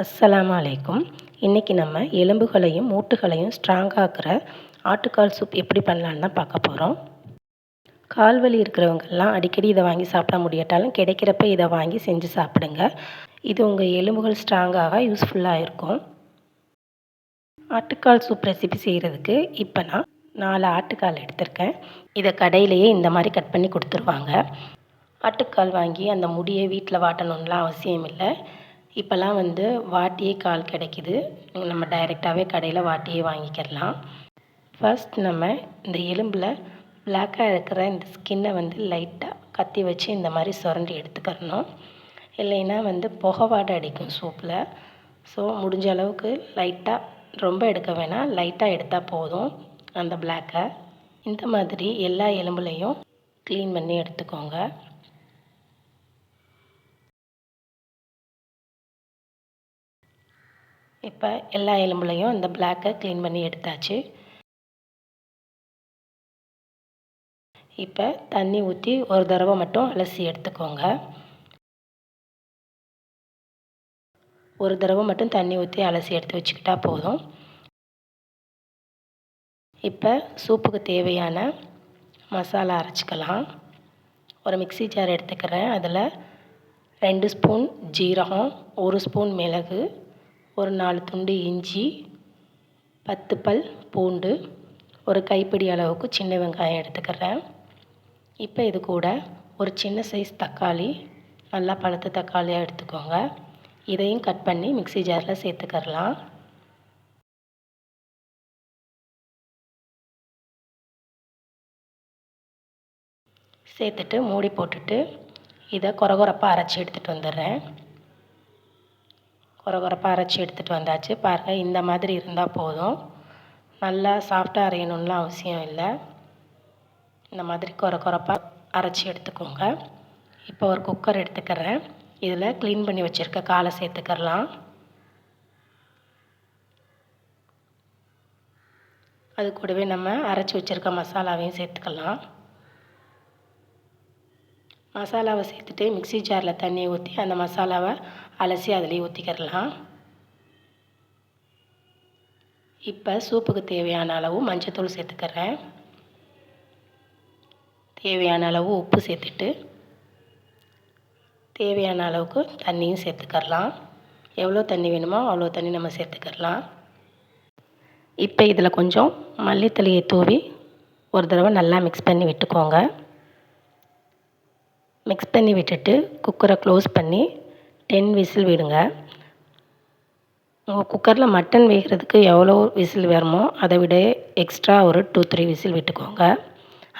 அஸ்ஸலாம் அலைக்கும். இன்றைக்கி நம்ம எலும்புகளையும் மூட்டுகளையும் ஸ்ட்ராங்காக்குற ஆட்டுக்கால் சூப் எப்படி பண்ணலான்னு தான் பார்க்க போகிறோம் கால் வலி இருக்கிறவங்கெல்லாம் அடிக்கடி இதை வாங்கி சாப்பிட முடியாட்டாலும் கிடைக்கிறப்ப இதை வாங்கி செஞ்சு சாப்பிடுங்க. இது உங்கள் எலும்புகள் ஸ்ட்ராங்காக யூஸ்ஃபுல்லாக இருக்கும். ஆட்டுக்கால் சூப் ரெசிபி செய்கிறதுக்கு இப்போ நான் நாலு ஆட்டுக்கால் எடுத்திருக்கேன். இதை கடையிலேயே இந்த மாதிரி கட் பண்ணி கொடுத்துருவாங்க. ஆட்டுக்கால் வாங்கி அந்த முடியை வீட்டில் வாட்டணும்லாம் அவசியம் இல்லை. இப்போல்லாம் வந்து வாட்டியே கால் கிடைக்கிது. நம்ம டைரெக்டாகவே கடையில் வாட்டியே வாங்கிக்கிடலாம். ஃபர்ஸ்ட் நம்ம இந்த எலும்பில் பிளாக்காக இருக்கிற இந்த ஸ்கின்னை வந்து லைட்டாக கத்தி வச்சு இந்த மாதிரி சுரண்டி எடுத்துக்கிறணும். இல்லைன்னா வந்து புகவாடை அடிக்கும் சூப்பில். ஸோ முடிஞ்ச அளவுக்கு லைட்டாக ரொம்ப எடுக்க வேணாம். லைட்டாக எடுத்தால் போதும் அந்த பிளாக்கை இந்த மாதிரி எல்லா எலும்புலையும் க்ளீன் பண்ணி எடுத்துக்கோங்க. இப்போ எல்லா எலும்புலையும் இந்த பிளாக்கை க்ளீன் பண்ணி எடுத்தாச்சு. இப்போ தண்ணி ஊற்றி ஒரு தடவை மட்டும் அலசி எடுத்துக்கோங்க. ஒரு தடவை மட்டும் தண்ணி ஊற்றி அலசி எடுத்து வச்சுக்கிட்டா போதும். இப்போ சூப்புக்கு தேவையான மசாலா அரைச்சிக்கலாம். ஒரு மிக்சி ஜார் எடுத்துக்கிறேன். அதில் ரெண்டு ஸ்பூன் ஜீரகம் ஒரு ஸ்பூன் மிளகு ஒரு நாலு துண்டு இஞ்சி பத்து பல் பூண்டு ஒரு கைப்பிடி அளவுக்கு சின்ன வெங்காயம் எடுத்துக்கிறேன். இப்போ இது கூட ஒரு சின்ன சைஸ் தக்காளி நல்லா பழுத்த தக்காளியாக எடுத்துக்கோங்க. இதையும் கட் பண்ணி மிக்சி ஜாரில் சேர்த்துக்கரலாம் சேர்த்துட்டு மூடி போட்டுட்டு இதை குறகுறப்பாக அரைச்சி எடுத்துகிட்டு வந்துடுறேன். கொரகொரப்பாக அரைச்சி எடுத்துகிட்டு வந்தாச்சு. பாருங்கள் இந்த மாதிரி இருந்தால் போதும். நல்லா சாஃப்டாக அரையணும்லாம் அவசியம் இல்லை. இந்த மாதிரி கொர அரைச்சி எடுத்துக்கோங்க. இப்போ ஒரு குக்கர் எடுத்துக்கிறேன். இதில் க்ளீன் பண்ணி வச்சுருக்க காலை சேர்த்துக்கிறலாம். அது கூடவே நம்ம அரைச்சி வச்சுருக்க மசாலாவையும் சேர்த்துக்கலாம். மசாலாவை சேர்த்துட்டு மிக்சி ஜாரில் தண்ணியை ஊற்றி அந்த மசாலாவை அலசி அதிலே ஊற்றிக்கிறலாம் இப்போ சூப்புக்கு தேவையான அளவு மஞ்சத்தூள் சேர்த்துக்கிறேன். தேவையான அளவு உப்பு சேர்த்துட்டு தேவையான அளவுக்கு தண்ணியும் சேர்த்துக்கரலாம் எவ்வளோ தண்ணி வேணுமோ அவ்வளோ தண்ணி நம்ம சேர்த்துக்கரலாம் இப்போ இதில் கொஞ்சம் மல்லித்தலையை தூவி ஒரு தடவை நல்லா மிக்ஸ் பண்ணி விட்டுக்கோங்க. மிக்ஸ் பண்ணி விட்டுட்டு குக்கரை க்ளோஸ் பண்ணி டென் விசில் விடுங்க. உங்கள் குக்கரில் மட்டன் வேகிறதுக்கு எவ்வளோ விசில் வருமோ அதை விட எக்ஸ்ட்ரா ஒரு டூ த்ரீ விசில் விட்டுக்கோங்க.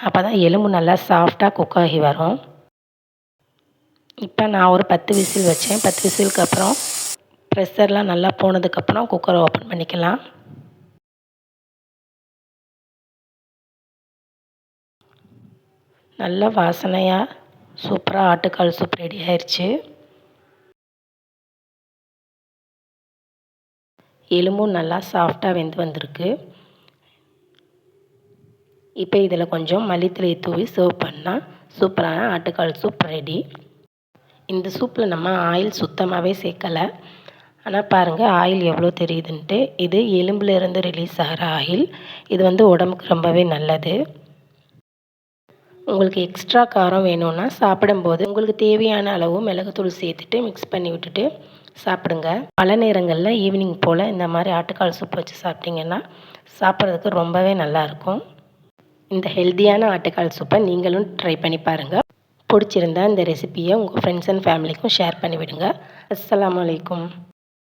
அப்போ தான் எலும்பு நல்லா சாஃப்டாக குக் ஆகி வரும். இப்போ நான் ஒரு பத்து விசில் வச்சேன். பத்து விசிலுக்கு அப்புறம் ப்ரெஷர்லாம் நல்லா போனதுக்கப்புறம் குக்கரை ஓப்பன் பண்ணிக்கலாம். நல்ல வாசனையாக சூப்பராக ஆட்டுக்கால் சூப் ரெடி ஆயிடுச்சு எலும்பும் நல்லா சாஃப்டாக வெந்து வந்திருக்கு. இப்போ இதில் கொஞ்சம் மல்லித்தலையை தூவி சர்வ் பண்ணால் சூப்பரான ஆட்டுக்கால் சூப் ரெடி இந்த சூப்பில் நம்ம ஆயில் சுத்தமாகவே சேர்க்கலை. ஆனால் பாருங்கள் ஆயில் எவ்வளோ தெரியுதுன்ட்டு. இது எலும்புலேருந்து ரிலீஸ் ஆகிற ஆயில் இது வந்து உடம்புக்கு ரொம்பவே நல்லது. உங்களுக்கு எக்ஸ்ட்ரா காரம் வேணும்னா சாப்பிடும்போது உங்களுக்கு தேவையான அளவு மிளகுத்தூள் சேர்த்துட்டு மிக்ஸ் பண்ணி விட்டுட்டு சாப்பிடுங்க. பல நேரங்களில் ஈவினிங் போல் இந்த மாதிரி ஆட்டுக்கால் சூப் வச்சு சாப்பிட்டிங்கன்னா சாப்பிட்றதுக்கு ரொம்பவே நல்லாயிருக்கும் இந்த ஹெல்த்தியான ஆட்டுக்கால் சூப்பை நீங்களும் ட்ரை பண்ணி பாருங்கள் பிடிச்சிருந்தா இந்த ரெசிப்பியை உங்கள் ஃப்ரெண்ட்ஸ் அண்ட் ஃபேமிலிக்கும் ஷேர் பண்ணிவிடுங்க. அஸ்லாம் வலைக்கும்